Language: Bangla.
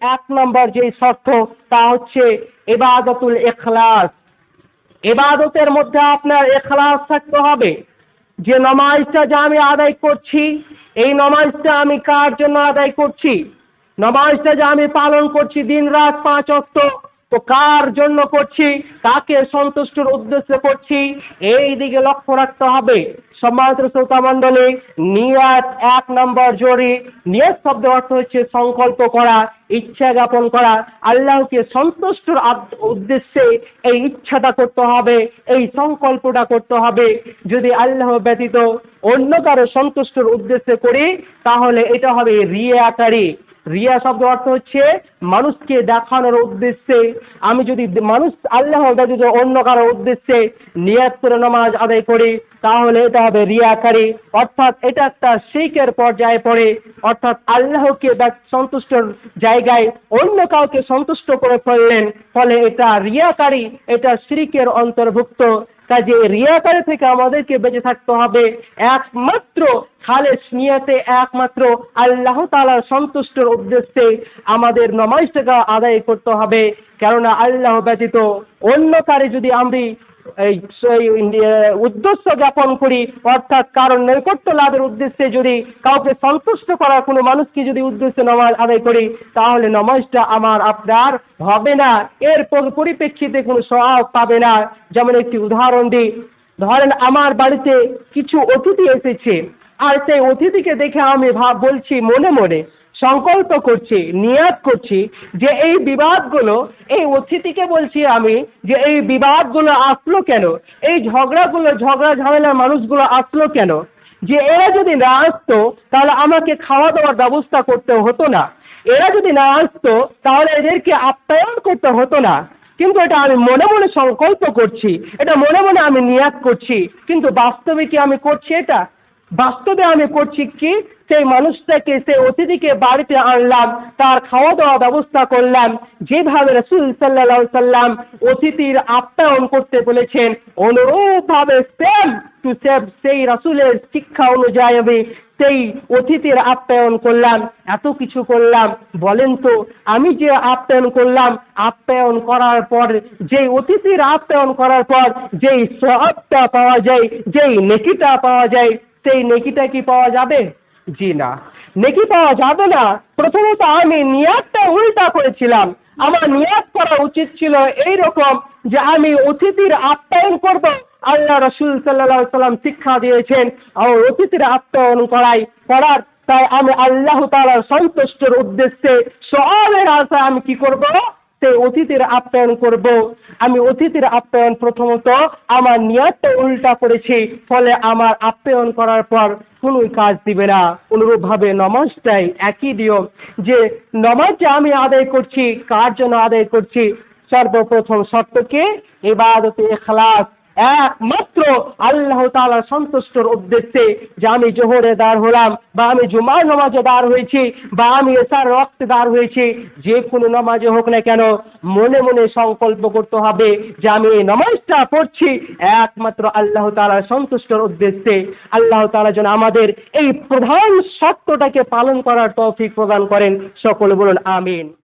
এক নম্বর যে শর্ত, তা হচ্ছে এবাদতুল এখলাস এবাদতের মধ্যে আপনার এখলাস থাকতে হবে। যে নমাজটা যা আমি আদায় করছি, এই নমাজটা আমি কার জন্য আদায় করছি? নমাজটা যা আমি পালন করছি দিন রাত পাঁচ অক্ত। তো কার জন্য করছি? কাকে সন্তুষ্টর উদ্দেশ্যে করছি? এই দিকে লক্ষ্য রাখতে হবে। সম্মানিত শ্রোতা মণ্ডলী, নিয়াত এক নম্বর জোরে। নিয়াত শব্দ অর্থ হচ্ছে সংকল্প করা, ইচ্ছা জ্ঞাপন করা। আল্লাহকে সন্তুষ্টর উদ্দেশ্যে এই ইচ্ছাটা করতে হবে, এই সংকল্পটা করতে হবে। যদি আল্লাহ ব্যতীত অন্য কারও সন্তুষ্টর উদ্দেশ্যে করি, তাহলে এটা হবে রিয়াকারী রিয়া শব্দ অর্থ হচ্ছে মানুষকে দেখানোর উদ্দেশ্যে। আমি যদি মানুষ আল্লাহ ব্যতীত অন্য কারও উদ্দেশ্যে নিয়াত করে নামাজ আদায় করি, তাহলে এটা হবে রিয়াকারী। অর্থাৎ এটা একটা শিখের পর্যায়ে পড়ে। অর্থাৎ আল্লাহকে সন্তুষ্টর জায়গায় অন্য কাউকে সন্তুষ্ট করে ফেললেন, ফলে এটা রিয়াকারী, এটা শিরিকের অন্তর্ভুক্ত। কাজে রিয়াকারে থেকে আমাদেরকে বেঁচে থাকতে হবে। একমাত্র খালেস নিয়াতে, একমাত্র আল্লাহ তালার সন্তুষ্টের উদ্দেশ্যে আমাদের নমাজটাকে আদায় করতে হবে। কেননা আল্লাহ ব্যতীত অন্য কারে যদি আমি এই উদ্দেশ্য জ্ঞাপন করি, অর্থাৎ কারণ নৈকট্য লাভের উদ্দেশ্যে যদি কাউকে সন্তুষ্ট করার কোনো মানুষকে যদি উদ্দেশ্যে নমাজ আদায় করি, তাহলে নমাজটা আমার আপনার হবে না। এর পরিপ্রেক্ষিতে কোনো সহায়ক পাবে না। যেমন একটি উদাহরণ দিই, ধরেন আমার বাড়িতে কিছু অতিথি এসেছে। আর সেই অতিথিকে দেখে আমি ভাব বলছি, মনে মনে সংকল্প করছি নিয়াত করছি যে এই বিবাদগুলো, এই অতিথিকে বলছি আমি যে এই বিবাদগুলো আসলো কেন? এই ঝগড়াগুলো, ঝগড়া ঝামেলার মানুষগুলো আসলো কেন? যে এরা যদি না আসতো, তাহলে আমাকে খাওয়া দাওয়ার ব্যবস্থা করতে হতো না। এরা যদি না আসতো, তাহলে এদেরকে আপ্যায়ন করতে হতো না। কিন্তু এটা আমি মনে মনে সংকল্প করছি, এটা মনে মনে আমি নিয়াত করছি, কিন্তু বাস্তবে কি আমি করছি এটা? বাস্তবে আমি করছি কি? সেই মানুষটাকে, সেই অতিথিকে বাড়িতে আনলাম, তার খাওয়া দাওয়া ব্যবস্থা করলাম। যেভাবে রসুল সাল্লাহ সাল্লাম অতিথির আপ্যায়ন করতে বলেছেন, অনুরূপভাবে সেম টু সেভ সেই রসুলের শিক্ষা অনুযায়ী আমি সেই অতিথির আপ্যায়ন করলাম, এত কিছু করলাম। বলেন তো, আমি যে আপ্যায়ন করলাম, আপ্যায়ন করার পর, যেই অতিথির আপ্যায়ন করার পর, যেই সবটা পাওয়া যায়, যেই নেকিটা পাওয়া যায় সেই নেকিটা কি পাওয়া যাবে? জি না। নেকি পাওয়া যাবে না। প্রথমত আমি নিয়াতটা উল্টা করেছিলাম। আমার নিয়াত করা উচিত ছিল এই রকম যে আমি অতিথির আপ্যায়ন করব। আল্লাহ রসুল সাল্লাহ সাল্লাম শিক্ষা দিয়েছেন, আমার অতিথির আপ্যায়ন করাই করার। তাই আমি আল্লাহ তালার সন্তুষ্টের উদ্দেশ্যে সবের আশা আমি কি করব? সেই অতিথির আপ্যায়ন করব। আমি অতিথির আপ্যায়ন প্রথমত আমার নিয়াতটা উল্টা করেছি, ফলে আমার আপ্যায়ন করার পর কোন কাজ দিবে না। অনুরূপভাবে নমাজটাই একই নিয়ম, যে নমাজ যে আমি আদায় করছি, কার জন্য আদায় করছি? সর্বপ্রথম শর্তকে এবাদতে এখলাস একমাত্র আল্লাহ তাআলা সন্তুষ্টর উদ্দেশ্যে যে আমি জোহরে দাঁড় হলাম, বা আমি জুমার নামাজে দাঁড় হয়েছি, বা আমি এসার রক্তে দাঁড় হয়েছি, যে কোনো নামাজে হোক না কেন, মনে মনে সংকল্প করতে হবে যে আমি এই নামাজটা পড়ছি। একমাত্র আল্লাহ তাআলার সন্তুষ্টর উদ্দেশ্যে আল্লাহ তাআলা যেন আমাদের এই প্রধান সত্যটাকে পালন করার তৌফিক প্রদান করেন। সকলে বলুন, আমিন।